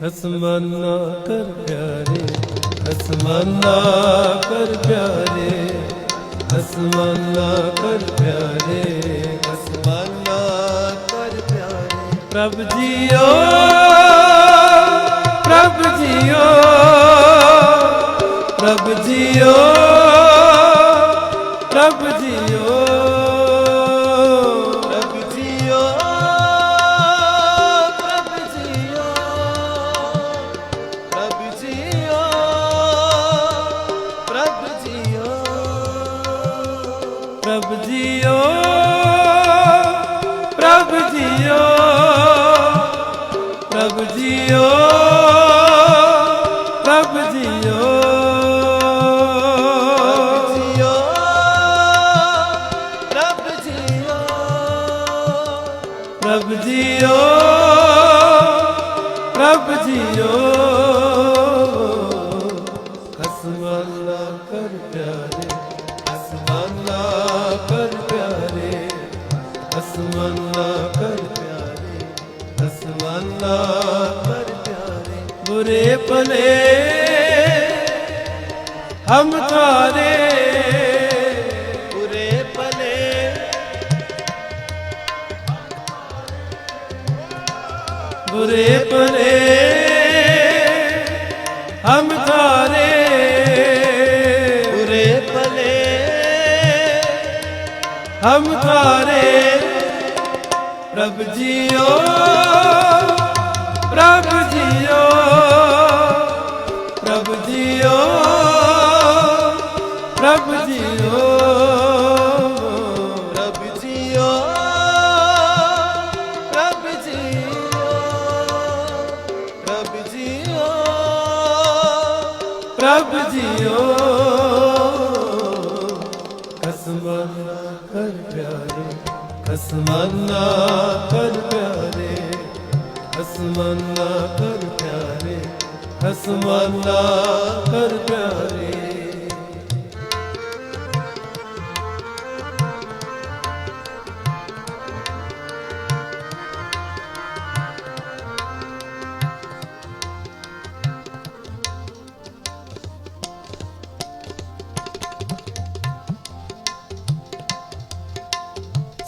ਖਸਮਾਨਾ ਕਰ ਪਿਆਰੇ ਖਸਮਾਨਾ ਕਰ ਪਿਆਰੇ ਖਸਮਾਨਾ ਕਰ ਪਿਆਰੇ ਅਸਮਾਨਾ ਕਰ ਪਿਆਰੇ। ਪ੍ਰਭ ਜੀਓ ਪ੍ਰਭ ਜੀਓ ਪ੍ਰਭ ਜੀਓ ਪ੍ਰਭ ਜੀਓ ਪ੍ਰਭ ਜੀਓ। ਪ੍ਰਭ ਜੀਓ ਪ੍ਰਭ ਜੀਓ ਜੀਓ। ਖਸਮਾਨਾ ਕਰ ਪਿਆਰੇ। ਅਸਮਾਨਾ ਪਰ ਪਿਆਰੇ, ਅਸਮਾਨਾ ਪਰ ਪਿਆਰੇ, ਅਸਮਾਨਾ ਪਰ ਪਿਆਰੇ। ਬੁਰੇ ਭਲੇ, ਹਮ ਤਾਰੇ। बुरे परे हम थारे प्रभ जियो प्रभ कर प्यारे खसमाना कर प्यारे खसमाना कर प्यारे खसमाना कर प्यारे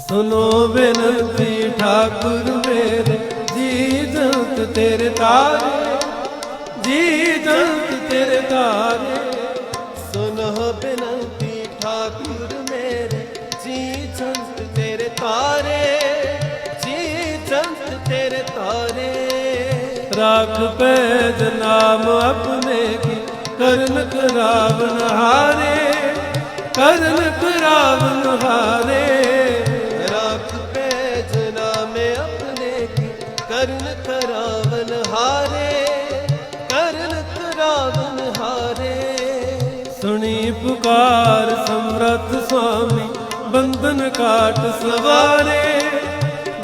ਸੁਨੋ ਬੇਨਤੀ, ਠਾਕੁਰ ਮੇਰੇ, ਜੀ ਜੰਤ ਤੇਰੇ ਤਾਰੇ, ਜੀ ਜੰਤ ਤੇਰੇ ਤਾਰੇ। ਸੁਨੋ ਬਿਨਤੀ, ਠਾਕੁਰ ਮੇਰੇ, ਜੀ ਜੰਤ ਤੇਰੇ ਤਾਰੇ, ਜੀ ਜੰਤ ਤੇਰੇ ਤਾਰੇ। ਰਾਖ ਪੈਜ ਨਾਮ ਆਪਣੇ ਕੀ ਕਰਨ ਕਰਾਵਨ ਹਾਰੇ ਕਰਨ ਕਰਾਵਨ ਹਾਰੇ। ਕਰਨ ਕਰਾਵਨ ਹਾਰੇ ਕਰਨ ਕਰਾਵਨ ਹਾਰੇ। ਸੁਣੀ ਪੁਕਾਰ ਸਮਰੱਥ ਸੁਆਮੀ ਬੰਧਨ ਕਾਟ ਸਵਾਰੇ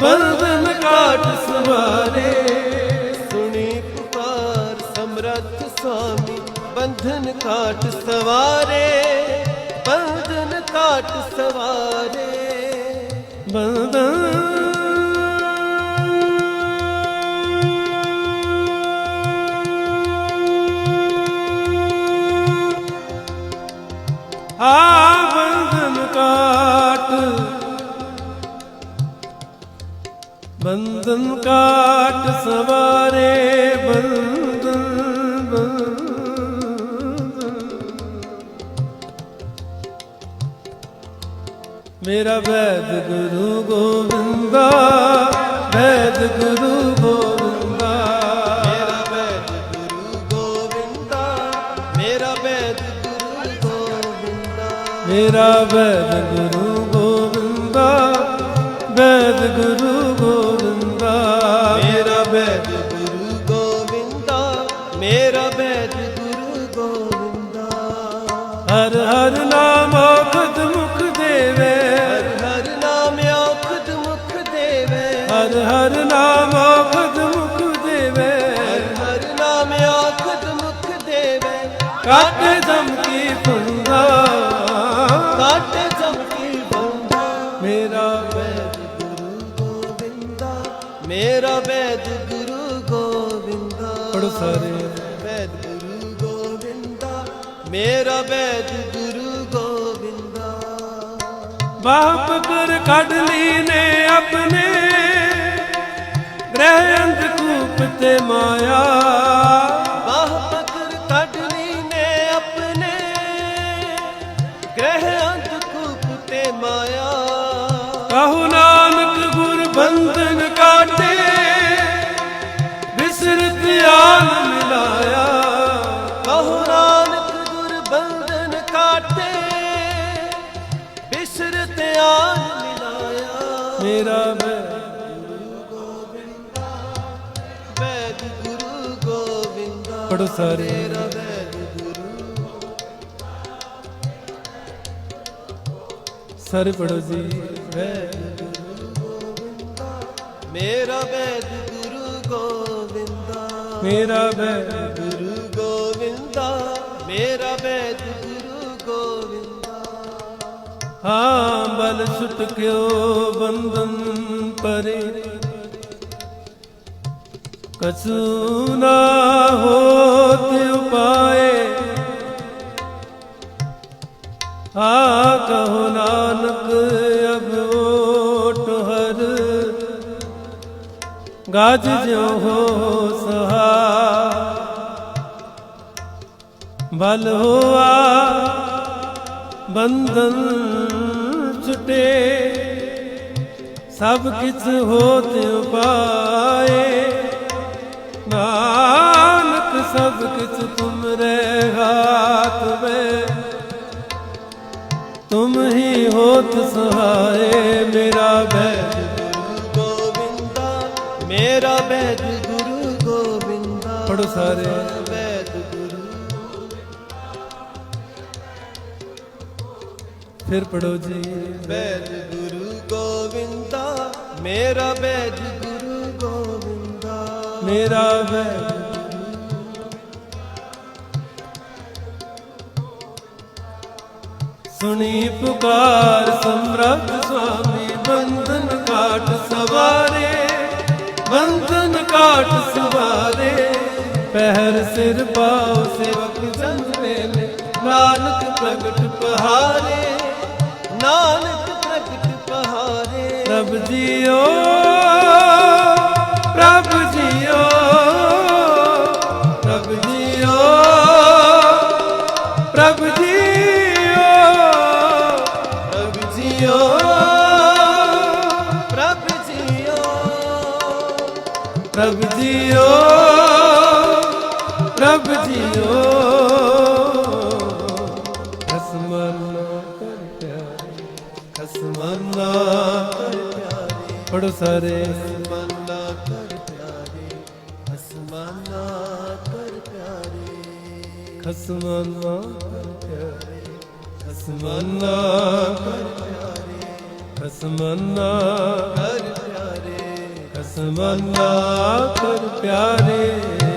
ਬੰਧਨ ਕਾਟ ਸਵਾਰੇ। ਸੁਣੀ ਪੁਕਾਰ ਸਮਰੱਥ ਸੁਆਮੀ ਬੰਧਨ ਕਾਟ ਸਵਾਰੇ। ਬੰਧਨ ਕਾਟ ਸਵਾਰੇ ਬੰਧਨ ਮੇਰਾ ਵੈਦ ਗੁਰੂ ਗੋਬਿੰਦਾ ਵੈਦ ਗੁਰੂ ਗੋਬਿੰਦਾ ਮੇਰਾ ਵੈਦ ਗੁਰੂ ਗੋਬਿੰਦਾ ਮੇਰਾ ਵੈਦ ਗੁਰੂ ਗੋਬਿੰਦਾ ਮੇਰਾ ਵੈਦ ਗੁਰੂ ਗੋਬਿੰਦਾ ਵੈਦ ਗੁਰੂ ਗੋਬਿੰਦਾ ਹਰ ਹਰ ਨਾਮ ਔਖਦ ਮੁਖ ਦੇਵੇ। ਹਰ ਹਰ ਨਾਮ ਔਖਦ ਮੁਖ ਦੇਵੇ। ਹਰ ਹਰ ਨਾਮ ਔਖਦ ਮੁਖ ਦੇਵੇ। ਹਰ ਹਰ ਨਾਮ ਔਖਦ ਮੁਖ ਦੇਵੇ। ਕਾਟੇ ਜਮ ਕੀ ਫੁੰਦਾ ਕਾਟੇ ਜਮਕੀ ਬੰਦਾ ਮੇਰਾ ਵੈਦ ਗੁਰੂ ਗੋਬਿੰਦਾ ਮੇਰਾ ਵੈਦ ਗੁਰੂ ਗੋਬਿੰਦਾ ਪੜੋ ਸਾਰੇ। ਮੇਰਾ ਵੈਦ ਗੁਰੂ ਗੋਬਿੰਦਾ। ਬਾਪ ਕਰ ਕੱਢ ਲਈ ਨੇ ਆਪਣੇ ਗ੍ਰਹਿ ਅੰਧਕੂਪ ਤੇ ਮਾਇਆ। ਕੱਢ ਲਈ ਨੇ ਆਪਣੇ ਗ੍ਰਹਿ ਅੰਧਕੂਪ ਤੇ ਮਾਇਆ। ਕਹੂ ਮੇਰਾ ਵੈਦ ਗੁਰੂ ਗੋਬਿੰਦਾ ਪੜੋ ਸਾਰੇ। ਮੇਰਾ ਵੈਦ ਗੁਰੂ ਸਾਰੇ ਪੜੋ ਜੀ। ਵੈਦ ਮੇਰਾ ਵੈਦ ਗੁਰੂ ਗੋਬਿੰਦਾ ਮੇਰਾ ਮੈਂ ਗੁਰੂ ਗੋਬਿੰਦਾ ਮੇਰਾ ਵੈਦ ਗੁਰੂ ਗੋਬਿੰਦਾ ਹਾਂ, ਬਲ ਛੁਟ ਕਿਉ ਬੰਧਨ ਪਰੇ। ਕਸੂ ਨਾ ਹੋਤ ਉਪਾਏ। ਆ ਕਹੋ ਨਾਨਕ, ਅਬ ਓਟ ਹਰ। ਗਾਜ ਜਿਉ ਹੋ ਸਹਾ। ਬਲ ਹੋਆ ਬੰਧਨ ਛੁਟੇ ਸਭ ਕਿਛ ਹੋਤ ਉਪਾਏ ਨਾਨਕ ਸਭ ਕਿਛ ਤੁਮਰੇ ਹਾਥ ਵਿੱਚ। ਤੁਮ ਹੀ ਹੋਤ ਸਹਾਏ ਮੇਰਾ ਬੈਦ ਗੁਰੂ ਗੋਬਿੰਦਾ ਮੇਰਾ ਵੈਦ ਗੁਰੂ ਗੋਬਿੰਦਾ। ਪੜੋ ਸਾਰੇ। ਫਿਰ ਪੜੋ ਜੀ। ਵੈਦ ਗੁਰੂ ਗੋਬਿੰਦਾ ਮੇਰਾ ਵੈਦ ਗੁਰੂ ਗੋਬਿੰਦਾ ਮੇਰਾ ਬੈਦ ਸੁਣੀ ਪੁਕਾਰ ਸਮਰੱਥ ਸੁਆਮੀ ਬੰਧਨ ਕਾਟ ਸਵਾਰੇ। ਬੰਧਨ ਕਾਟ ਸਵਾਰੇ। ਪਹਿਰ ਸਿਰ ਪਾਉ ਸੇਵਕ ਜਨ ਵੇਲੇ ਨਾਨਕ ਪ੍ਰਗਟ ਪਹਾਰੇ। ਨਾਨਕ ਪ੍ਰਗਟ ਪਹਾਰੇ ਪ੍ਰਭ ਜੀਓ ਪ੍ਰਭ ਜੀਓ ਪ੍ਰਭ ਜੀਓ ਪ੍ਰਭ ਜੀਓ ਪ੍ਰਭ ਜੀਓ ਪ੍ਰਭ ਜੀਓ। ਪ੍ਰਭ ਜੀਓ ਪ੍ਰਭ ਜੀਓ। ਪਿਆਰੇ ਪੜੋ ਮਨਾ ਕਰ ਪਿਆਰੇ ਅਸਮਾਨਾ ਕਰ ਪਿਆਰੇ ਖਸਮਨਾ ਕਰ ਪਿਆਰੇ, ਖਸਮਨਾ ਕਰ ਪਿਆਰੇ, ਖਸਮਨਾ ਕਰ ਪਿਆਰੇ, ਖਸਮਾਨਾ ਕਰ ਪਿਆਰੇ।